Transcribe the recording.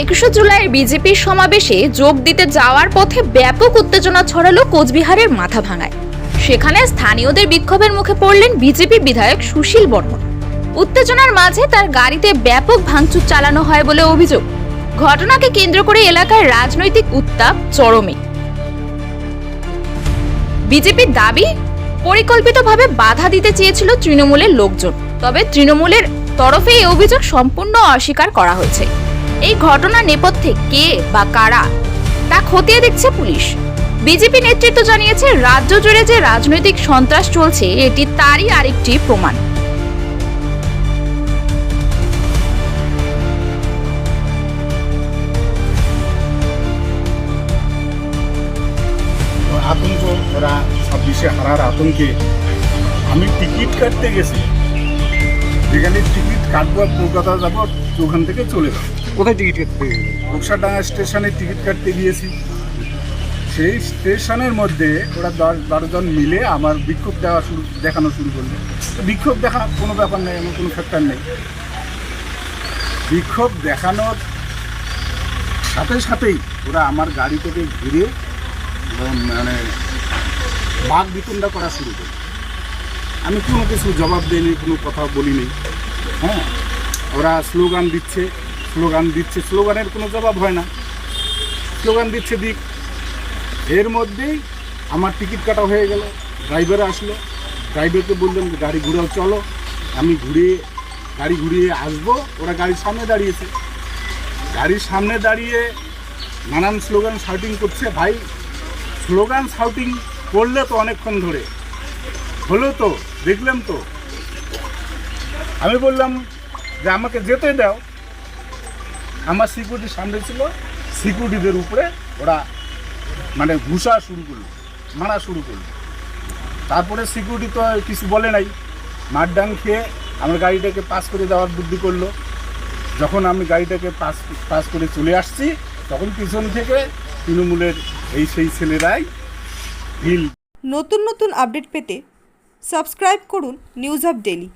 একুশে জুলাইয়ের বিজেপির সমাবেশে যোগ দিতে যাওয়ার পথে ব্যাপক উত্তেজনা ছড়ালো কোচবিহারের মাথা ভাঙায় সেখানে স্থানীয়দের বিক্ষোভের মুখে পড়লেন বিজেপি বিধায়ক সুশীল বর্মন। উত্তেজনার মাঝে তার গাড়িতে ব্যাপক ভাঙচুর চালানো হয় বলে অভিযোগ। ঘটনাকে কেন্দ্র করে এলাকায় রাজনৈতিক উত্তাপ চরমে। বিজেপির দাবি, পরিকল্পিতভাবে বাধা দিতে চেয়েছিল তৃণমূলের লোকজন। তবে তৃণমূলের তরফে এই অভিযোগ সম্পূর্ণ অস্বীকার করা হয়েছে। এই ঘটনার নেপথ্যে কে বা কারা তা খতিয়ে দেখছে পুলিশ। বিজেপি নেতৃত্ব জানিয়েছে, রাজ্য জুড়ে যে রাজনৈতিক সন্ত্রাস চলছে, এটি তারই আরেকটি প্রমাণ। আতঙ্ক, ওরা ছাব্বিশে হারার আতঙ্কে আমি টিকিট কাটতে গেছি। যেখানে টিকিট কাটবো আর কলকাতা যাব ওখান থেকে চলে যাব। কোথায় টিকিট কাটতে? রূপসাডাঙ্গা স্টেশনে টিকিট কাটতে গিয়েছি। সেই স্টেশনের মধ্যে ওরা দশ বারোজন মিলে আমার বিক্ষোভ দেওয়া শুরু দেখানো শুরু করল। বিক্ষোভ দেখা কোনো ব্যাপার নেই আমার কোনো ফ্যাক্টর নেই। বিক্ষোভ দেখানোর সাথে সাথেই ওরা আমার গাড়ি থেকে ঘিরে মানে বাঘ বিতণ্ডা করা শুরু করে আমি কোনো কিছু জবাব দিইনি কোনো কথা বলিনি। হ্যাঁ? ওরা স্লোগান দিচ্ছে স্লোগান দিচ্ছে, স্লোগানের কোনো জবাব হয় না। স্লোগান দিচ্ছে দিক। এর মধ্যেই আমার টিকিট কাটা হয়ে গেল ড্রাইভার আসলো। ড্রাইভারকে বললাম যে, গাড়ি ঘুরাও, চলো। আমি ঘুরিয়ে গাড়ি ঘুরিয়ে আসব। ওরা গাড়ির সামনে দাঁড়িয়েছে। গাড়ির সামনে দাঁড়িয়ে নানান স্লোগান শাউটিং করছে। ভাই, স্লোগান শাউটিং করলে তো অনেকক্ষণ ধরে। হলো তো, দেখলাম তো। আমি বললাম যে আমাকে যেতে দাও। আমার সিকিউরিটি সামনে ছিল সিকিউরিটিদের উপরে ওরা মানে ঘুষা শুরু করল, মারা শুরু করল। তারপরে সিকিউরিটি তো কিছু বলে নাই। মারডাং খেয়ে আমার গাড়িটাকে পাস করে দেওয়ার বুদ্ধি করল। যখন আমি গাড়িটাকে পাস পাস করে চলে আসছি, তখন পিছন থেকে তৃণমূলের এই সেই ছেলেরাই ভিল নতুন নতুন আপডেট পেতে সাবস্ক্রাইব করুন নিউজ অফ ডেলি